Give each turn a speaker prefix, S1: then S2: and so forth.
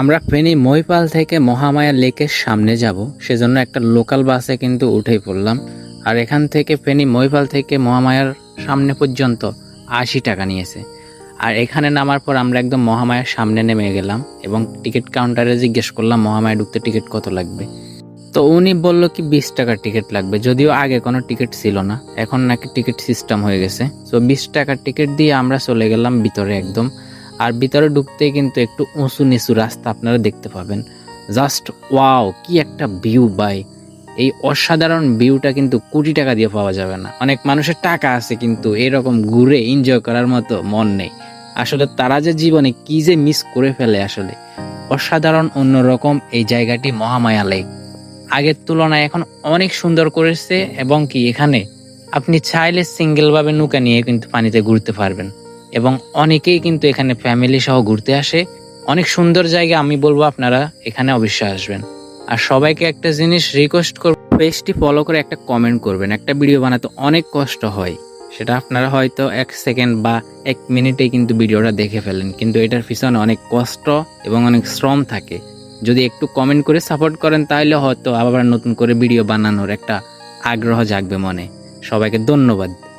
S1: আমরা ফেনী মহিপাল থেকে মহামায়া লেকের সামনে যাব, সেজন্য একটা লোকাল বাসে কিন্তু উঠেই পড়লাম। আর এখান থেকে ফেনী মহিপাল থেকে মহামায়ার সামনে পর্যন্ত আশি টাকা নিয়েছে। আর এখানে নামার পর আমরা একদম মহামায়ার সামনে নেমে গেলাম এবং টিকিট কাউন্টারে জিজ্ঞেস করলাম, মহামায়া ঢুকতে টিকিট কত লাগবে? তো উনি বলল কি, বিশ টাকার টিকিট লাগবে। যদিও আগে কোনো টিকিট ছিল না, এখন নাকি টিকিট সিস্টেম হয়ে গেছে। তো বিশ টাকার টিকিট দিয়ে আমরা চলে গেলাম ভিতরে একদম। আর ভিতরে ঢুকতে কিন্তু একটু উঁচু নিচু রাস্তা আপনারা দেখতে পাবেন। জাস্ট ওয়াও, কি একটা ভিউ বাই এই অসাধারণ ভিউটা কিন্তু কোটি টাকা দিয়ে পাওয়া যাবে না। অনেক মানুষের টাকা আছে কিন্তু এরকম ঘুরে এনজয় করার মতো মন নেই। আসলে তারা যে জীবনে কি যে মিস করে ফেলে আসলে। অসাধারণ অন্যরকম এই জায়গাটি মহামায়া লেক আগের তুলনায় এখন অনেক সুন্দর করেছে এবং কি এখানে আপনি চাইলে সিঙ্গেল ভাবে নৌকা নিয়ে কিন্তু পানিতে ঘুরতে পারবেন। এবং অনেকেই কিন্তু এখানে ফ্যামিলি সহ ঘুরতে আসে। অনেক সুন্দর জায়গা আমি বলব আপনারা এখানে অবশ্যই আসবেন। আর সবাইকে একটা জিনিস রিকোয়েস্ট করব পেজটি ফলো করে একটা কমেন্ট করবেন। একটা ভিডিও বানাতে অনেক কষ্ট হয়। সেটা আপনারা হয়তো এক সেকেন্ড বা এক মিনিটে কিন্তু ভিডিওটা দেখে ফেলেন। কিন্তু এটার পিছনে অনেক কষ্ট এবং অনেক শ্রম থাকে। যদি একটু কমেন্ট করে সাপোর্ট করেন তাহলে হয়তো আবার নতুন করে ভিডিও বানানোর একটা আগ্রহ জাগবে মনে। সবাইকে ধন্যবাদ।